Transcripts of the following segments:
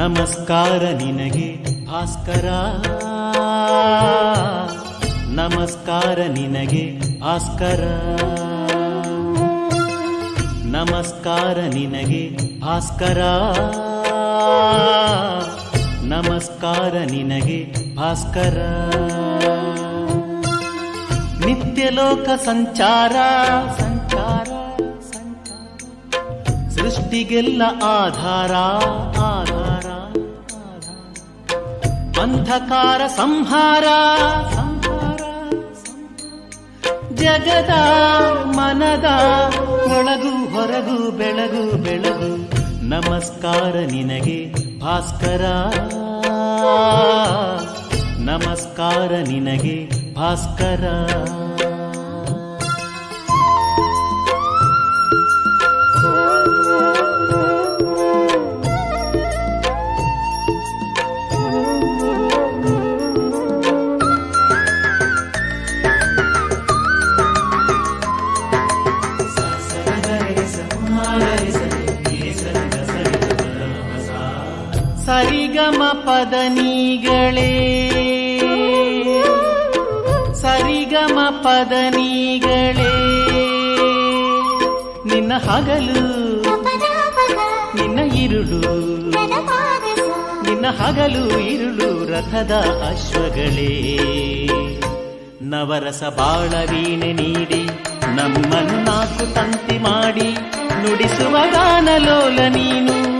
ನಮಸ್ಕಾರ ನಿನಗೆ, ಭಾಸ್ಕರ. ನಮಸ್ಕಾರ ನಿನಗೆ, ಭಾಸ್ಕರ. ನಮಸ್ಕಾರ ನಿನಗೆ, ಭಾಸ್ಕರ. ನಮಸ್ಕಾರ ನಿನಗೆ, ಭಾಸ್ಕರ. ನಿತ್ಯಲೋಕ ಸಂಚಾರ ಸಂಚಾರ. ಸೃಷ್ಟಿಗೆಲ್ಲ ಆಧಾರ ಆಧಾರ. ಅಂಧಕಾರ ಸಂಹಾರ. ಜಗದ ಮನದ ಒಳಗು ಹೊರಗು ಬೆಳಗು ಬೆಳಗು. ನಮಸ್ಕಾರ ನಿನಗೆ ಭಾಸ್ಕರ. ನಮಸ್ಕಾರ ನಿನಗೆ ಭಾಸ್ಕರ. ಪದನಿಗಳೇ. ಸರಿಗಮ ಪದನಿಗಳೇ. ನಿನ್ನ ಹಗಲು, ನಿನ್ನ ಇರುಳು, ನಿನ್ನ ಹಗಲು ಇರುಳು ರಥದ ಅಶ್ವಗಳೇ. ನವರಸ ಬಾಳ ವೀಣೆ ನೀಡಿ ನಮ್ಮನ್ನಾಕು ತಂತಿ ಮಾಡಿ, ನುಡಿಸುವ ಗಾನಲೋಲ ನೀನು.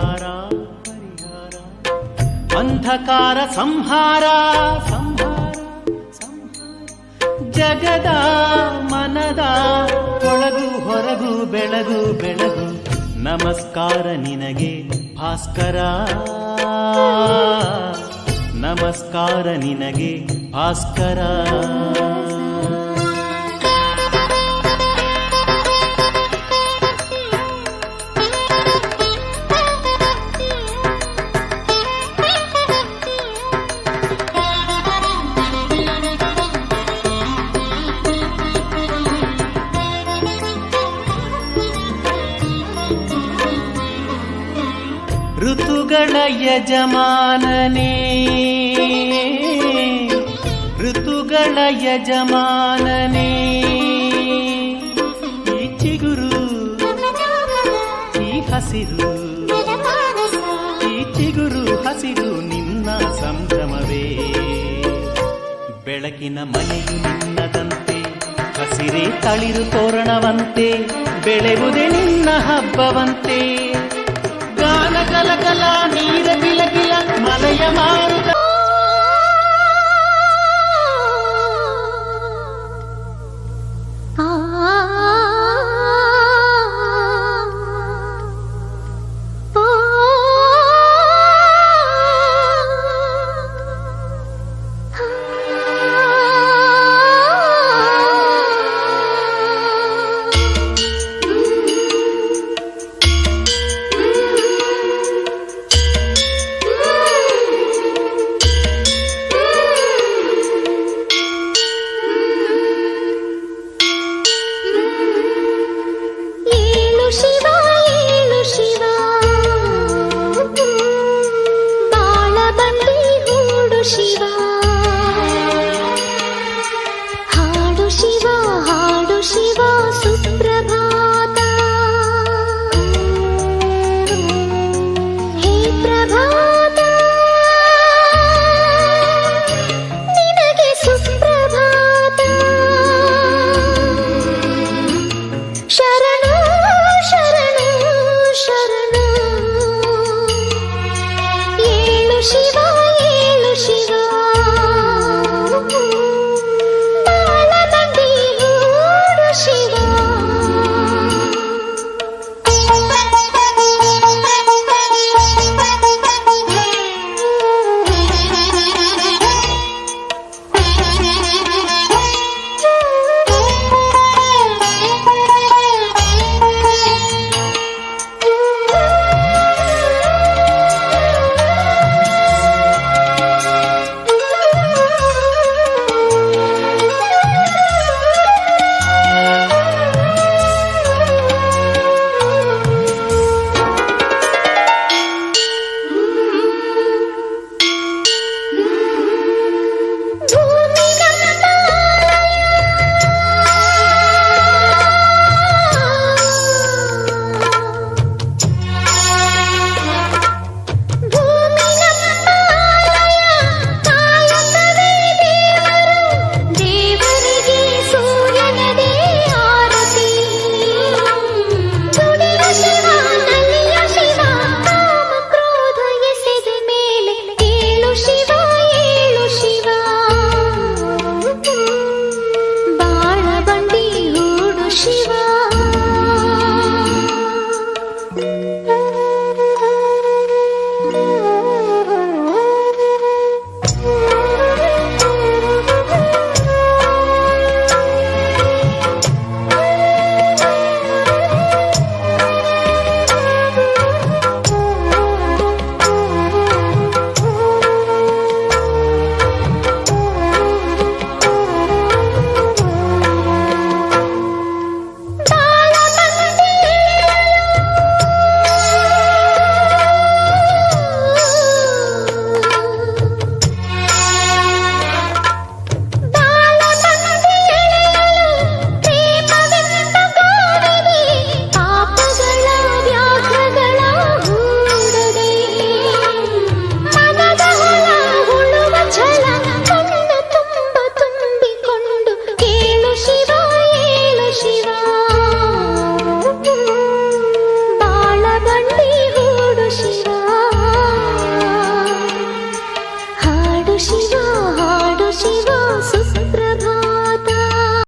ಅಂಧಕಾರ ಸಂಹಾರ ಸಂಹಾರ ಜಗದ ಮನದ ಒಳಗು ಹೊರಗು, ಬೆಳಗು ಬೆಳಗು. ನಮಸ್ಕಾರ ನಿನಗೆ, ಭಾಸ್ಕರ. ನಮಸ್ಕಾರ ನಿನಗೆ, ಭಾಸ್ಕರ. ಋತುಗಳ ಯಜಮಾನನೇ ಋತುಗಳ ಯಜಮಾನನೇ ಈ ಚಿಗುರು ಈ ಹಸಿರು ಈ ಚಿಗುರು ಹಸಿರು ನಿನ್ನ ಸಂಭ್ರಮವೇ ಬೆಳಕಿನ ಮನೆಯು ನಿನ್ನದಂತೆ ಹಸಿರೇ ತಳಿರು ತೋರಣವಂತೆ ಬೆಳೆಯುವುದೇ ನಿನ್ನ ಹಬ್ಬವಂತೆ. ಗಾನ ಕಲಕಲ ನೀರ ಕಿಲ ಕಿಲ ಮಲಯ ಮಾರು